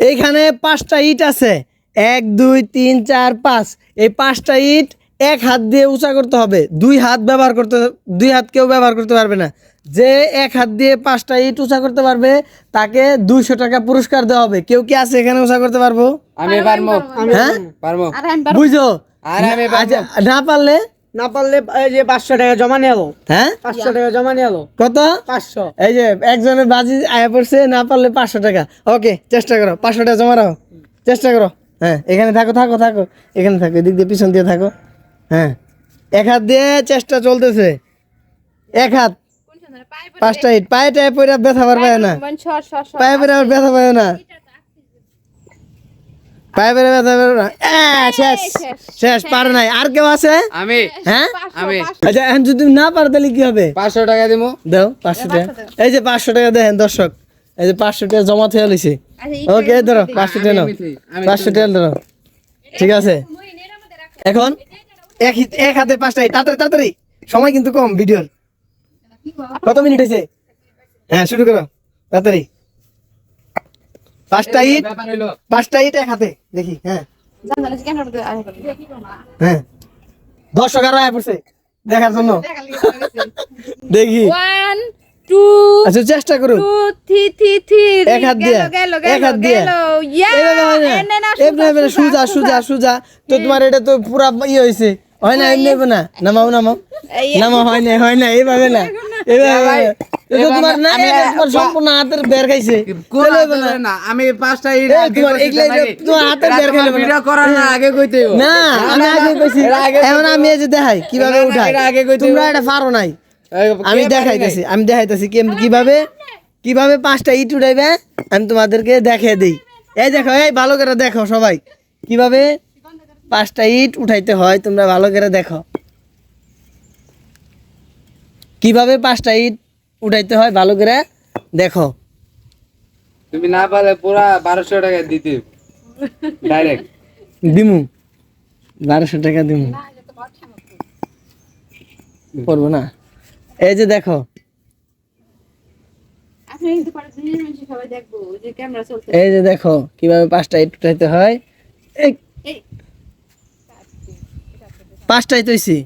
এইখানে পাঁচটা ইট আছে। এক দুই তিন চার পাঁচ। এই পাঁচটা ইট এক হাত দিয়ে উঁচা করতে হবে। দুই হাত ব্যবহার করতে দুই হাত কেউ ব্যবহার করতে পারবে না। যে এক হাত দিয়ে পাঁচটা ইট উঁচা করতে পারবে তাকে দুইশো টাকা পুরস্কার দেওয়া হবে। কেউ কি আছে এখানে উঁচা করতে পারব? আমি পারব হ্যাঁ? পারব আর আচ্ছা, না পারলে না পারলে এই যে পাঁচশো টাকা জমা নিয়ে এলো হ্যাঁ? পাঁচশো টাকা জমা নিয়ে এলো কত? পাঁচশো। এই যে একজনের বাজি আয়া পড়ছে না পারলে পাঁচশো টাকা। ওকে চেষ্টা করো পাঁচশো টাকা জমা রাখো চেষ্টা করো। হ্যাঁ এখানে থাকো থাকো থাকো। এখানে থাকো এদিক দিয়ে পিছন দিয়ে থাকো। হ্যাঁ এক হাত দিয়ে চেষ্টা চলতেছে। এক হাত। পাঁচটা ইট। পায়ে টায়ে পরে ব্যথা পারবে না। সর সর সর পায়ে পরে আবার ব্যথা পাবে না। পায়ে ব্যথা শেষ শেষ পারে নাই। আর কেউ আছে? আমি হ্যাঁ? আমি। আচ্ছা এখন যদি না পারো তাহলে কি হবে? পাঁচশো টাকা দিব দাও পাঁচশো টাকা। এই যে পাঁচশো টাকা দেখেন দর্শক। এই যে পাঁচশো টাকা জমা ওকে ধরো পাঁচশো টাকা নাও। পাঁচশো টাকা ধরো ঠিক আছে? এখন এক এক হাতে পাঁচটা ইট। তাড়াতাড়ি তাড়াতাড়ি। সময় কিন্তু কম ভিডিওর। কত মিনিট হয়েছে হ্যাঁ শুরু করো। তাড়াতাড়ি। পাঁচটা ইট পাঁচটা ইট এক হাতে দেখি হ্যাঁ। হ্যাঁ। দর্শক আরও আয় পড়ছে দেখার জন্য। দেখি। ওয়ান টু আচ্ছা চেষ্টা করুন। টু থ্রি থ্রি থ্রি এক হাত দিয়ে এক হাত দিয়ে। না সুজা সুজা সুজা তো তোমার এটা তো পুরা ইয়ে হয়েছে হয় না এমনি না। নামাও নামাও। নামাও হয় না হয় না। এইভাবে না এইভাবে আমি পাঁচটা দেখাই কীভাবে না, না, উঠাই এটা আগে কইতে তোমরা এটা পারো নাই। আমি দেখাইতেছি আমি দেখাইতেছি কীভাবে কীভাবে পাঁচটা ইট উঠাইবে আমি তোমাদেরকে দেখিয়ে দিই। এই দেখো এই ভালো করে দেখো সবাই। কীভাবে পাঁচটা ইট উঠাইতে হয় তোমরা ভালো করে দেখো। কীভাবে পাঁচটা ইট উঠাইতে হয় ভালো করে। দেখো। তুমি না পারলে পুরা বারোশো টাকা দিতে। ডাইরেক্ট দিমু। বারোশো টাকা দিমু। করব না। এই যে দেখো। আপনি কিন্তু পারে দুই মানুষ সবাই দেখব যে ক্যামেরা চলছে এই যে দেখো কীভাবে পাঁচটা ইট উঠাইতে হয়। পাঁচটাই তো হইছি।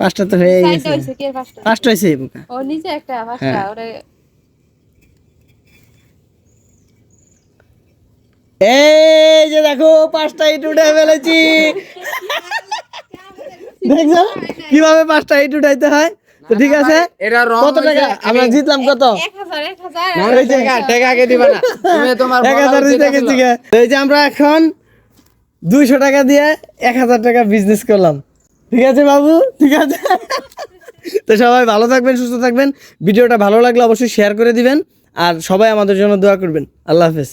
পাঁচটা তো হয়ে গেছে। পাঁচটা? পাঁচটা হয়েছে বোকা। ও নিচে একটা পাঁচটা হ্যাঁ। ওরে এই যে দেখো পাঁচটা ইট উঠে ফেলেছি। দেখছ? কীভাবে পাঁচটা ইট উঠাইতে হয়? তো ঠিক আছে? এটা রং কত টাকা? আমরা জিতলাম কত? টাকা টাকা আগে দিবা না। তুমি তোমার গেছি। এই যে আমরা এখন দুইশো টাকা দিয়ে এক হাজার টাকা বিজনেস করলাম। ঠিক আছে বাবু? ঠিক আছে? তো সবাই ভালো থাকবেন, সুস্থ থাকবেন। ভিডিওটা ভালো লাগলে অবশ্যই শেয়ার করে দিবেন। আর সবাই আমাদের জন্য দোয়া করবেন। আল্লাহ হাফেজ।